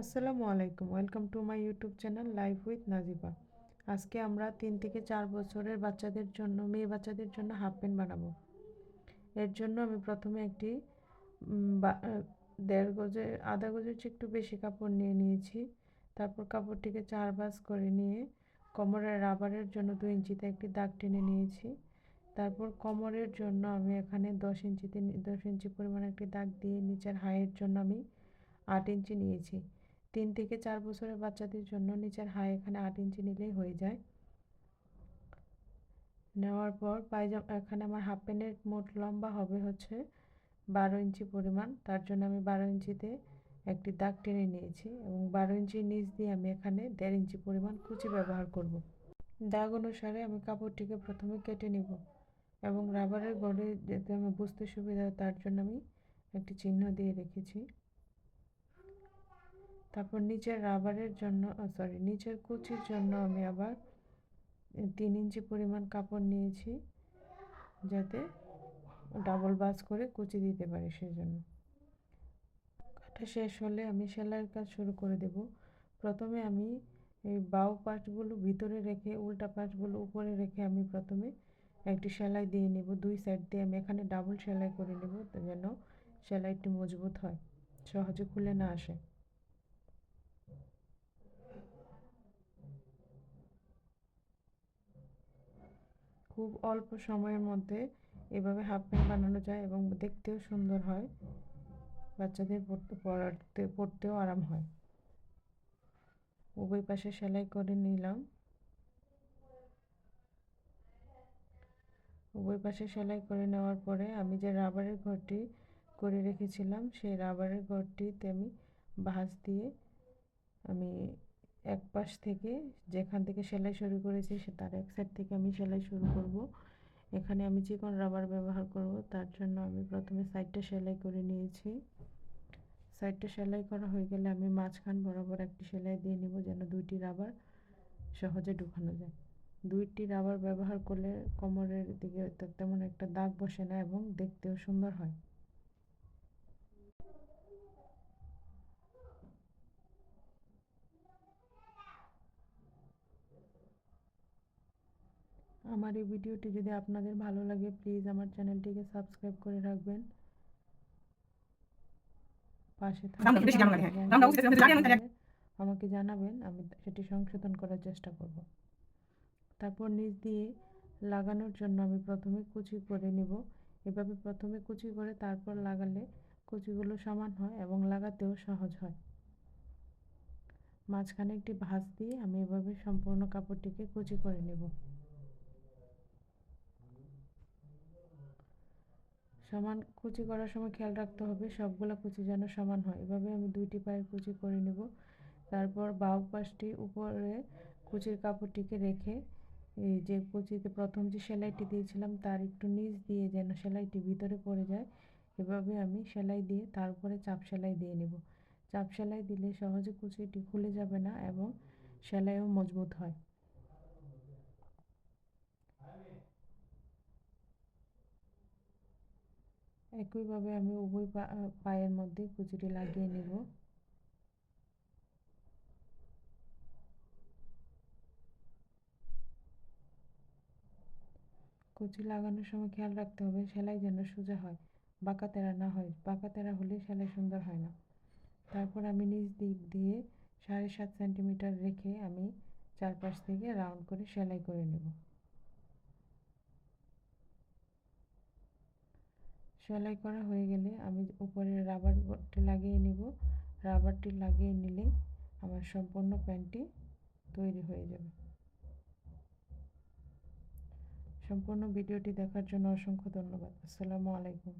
আসসালামু আলাইকুম। Welcome to my YouTube channel live with Najiba. আজকে আমরা তিন থেকে চার বছরের বাচ্চাদের জন্য, মেয়ে বাচ্চাদের জন্য হাফ প্যান্ট বানাবো। এর জন্য আমি প্রথমে একটি দেড় গজের আধা গজের চেয়ে একটু বেশি কাপড় নিয়ে নিয়েছি। তারপর কাপড়টিকে চার বাস করে নিয়ে কোমরের রাবারের জন্য দু ইঞ্চিতে একটি দাগ টেনে নিয়েছি। তারপর কোমরের জন্য আমি এখানে দশ ইঞ্চিতে দশ ইঞ্চি পরিমাণ একটি দাগ দিয়ে নিচের হাইয়ের জন্য আমি আট ইঞ্চি নিয়েছি। তিন থেকে চার বছরের বাচ্চাদের জন্য নিচের হাই এখানে আট ইঞ্চি নিলেই হয়ে যায়। নেওয়ার পর পায়জামা, এখানে আমার হাফ প্যান্টের মোট লম্বা হবে হচ্ছে বারো ইঞ্চি পরিমাণ। তার জন্য আমি বারো ইঞ্চিতে একটি দাগ টেনে নিয়েছি এবং বারো ইঞ্চির নিচ দিয়ে আমি এখানে দেড় ইঞ্চি পরিমাণ কুচি ব্যবহার করব। দাগ অনুসারে আমি কাপড়টিকে প্রথমে কেটে নিব এবং রাবারের গড়ে যাতে আমি বুঝতে সুবিধা তার জন্য আমি একটি চিহ্ন দিয়ে রেখেছি। তারপর নিচের রাবারের জন্য সরি নিচের কুচির জন্য আমি আবার তিন ইঞ্চি পরিমাণ কাপড় নিয়েছি যাতে ডাবল বাস করে কুচি দিতে পারি সেজন্য। কাটা শেষ হলে আমি সেলাইয়ের কাজ শুরু করে দেব। প্রথমে আমি এই বাউ পাশগুলো ভিতরে রেখে, উল্টা পাশগুলো উপরে রেখে আমি প্রথমে একটি সেলাই দিয়ে নেব। দুই সাইড দিয়ে আমি এখানে ডাবল সেলাই করে নেব, যেন সেলাইটি মজবুত হয়, সহজে খুলে না আসে। খুব অল্প সময়ের মধ্যে এভাবে হাফ প্যান্ট বানানো যায় এবং দেখতেও সুন্দর হয়। বাচ্চাদের পড়তে, পড়াতে, পড়তেও আরাম হয়। উভয় পাশে সেলাই করে নিলাম। উভয় পাশে সেলাই করে নেওয়ার পরে আমি যে রাবারের ঘরটি করে রেখেছিলাম, সেই রাবারের ঘরটিতে আমি ভাঁজ দিয়ে আমি এক পাশ থেকে যেখান থেকে সেলাই শুরু করেছি, সে তার এক সাইড থেকে আমি সেলাই শুরু করব। এখানে আমি যে চিকন রাবার ব্যবহার করব, তার জন্য আমি প্রথমে সাইডটা সেলাই করে নিয়েছি। সাইডটা সেলাই করা হয়ে গেলে আমি মাঝখান বরাবর একটি সেলাই দিয়ে নেব যেন দুইটি রাবার সহজে ঢুকানো যায়। দুইটি রাবার ব্যবহার করলে কোমরের দিকে তেমন একটা দাগ বসে না এবং দেখতেও সুন্দর হয়। আমার এই ভিডিওটি যদি আপনাদের ভালো লাগে প্লিজ আমার চ্যানেলটিকে সাবস্ক্রাইব করে রাখবেন। পাশে আমাকে জানাবেন আমি সেটি সংশোধন করার চেষ্টা করব। তারপর নিচ দিয়ে লাগানোর জন্য আমি প্রথমে কুচি করে নেব। এভাবে প্রথমে কুচি করে তারপর লাগালে কুচিগুলো সমান হয় এবং লাগাতেও সহজ হয়। মাঝখানে একটি ভাঁজ দিয়ে আমি এভাবে সম্পূর্ণ কাপড়টিকে কুচি করে নেব। সমান কুচি করার সময় খেয়াল রাখতে হবে, সবগুলো কুচি যেন সমান হয়। এভাবে আমি দুইটি পায়ের কুচি করে নেব। তারপর বাউ পাশটি উপরে কুচির কাপড়টিকে রেখে, এই যে কুচিতে প্রথম যে সেলাইটি দিয়েছিলাম, তার একটু নিচ দিয়ে যেন সেলাইটি ভিতরে পড়ে যায়, এভাবে আমি সেলাই দিয়ে তারপরে চাপ সেলাই দিয়ে নেব। চাপ সেলাই দিলে সহজে কুচিটি খুলে যাবে না এবং সেলাইও মজবুত হয়। একইভাবে আমি উভয় পায়ের মধ্যে কুচিটি লাগিয়ে নেব। কুচি লাগানোর সময় খেয়াল রাখতে হবে, সেলাই যেন সোজা হয়, বাঁকা তেরা না হয়। বাঁকা তেরা হলে সেলাই সুন্দর হয় না। তারপর আমি নিচ দিক দিয়ে সাড়ে সাত সেন্টিমিটার রেখে আমি চারপাশ থেকে রাউন্ড করে সেলাই করে নেব। সেলাই করা হয়ে গেলে আমি উপরে রাবারটি লাগিয়ে নেব। রাবারটি লাগিয়ে নিলে আমার সম্পূর্ণ প্যান্টটি তৈরি হয়ে যাবে। সম্পূর্ণ ভিডিওটি দেখার জন্য অসংখ্য ধন্যবাদ। আসসালামু আলাইকুম।